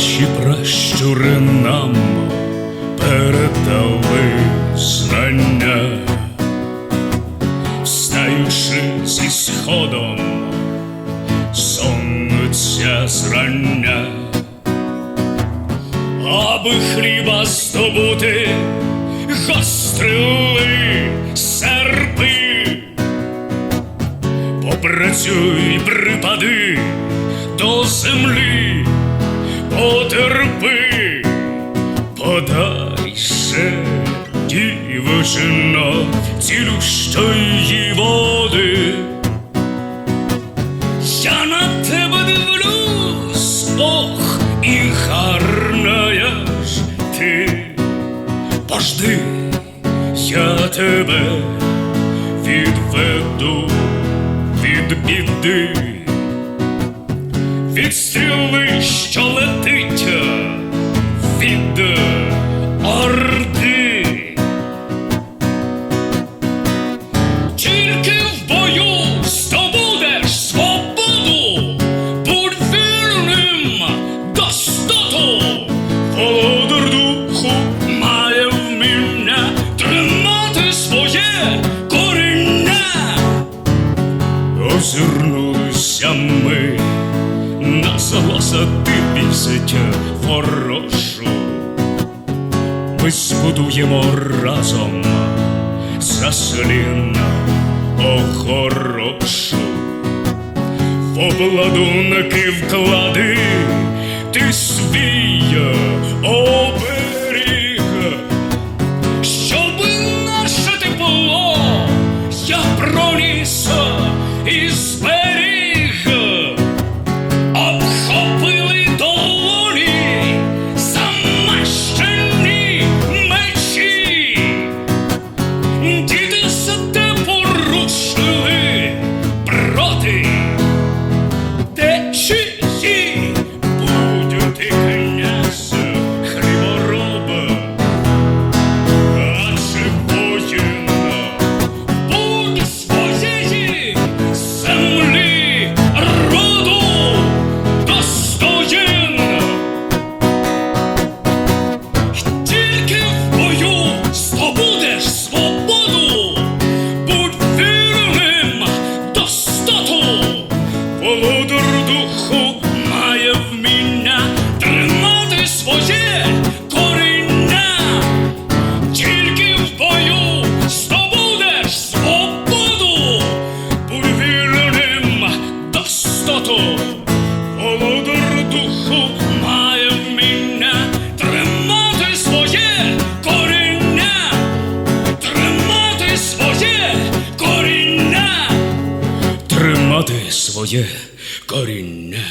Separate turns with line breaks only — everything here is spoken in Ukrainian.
пращури нам передали знання, встаючи зі сходом сонця зрання, аби хліба здобути, гострили серпи. Попрацюй, припади до землі, потерпи, подай ще дівчино цілющої води. Я на тебе дивлюсь, ох, і гарна я ж ти. Пожди, я тебе відведу від біди, від стріли, що летить Озирнулися ми на залосати пісить ворожу. Ми збудуємо разом заслін охорошу. В обладунки вклади ти свій оберіг, духу має вміння тримати своє коріння. Тільки в бою здобудеш свободу, будь вірним достоту. Володар духу коріння, тримати своє коріння.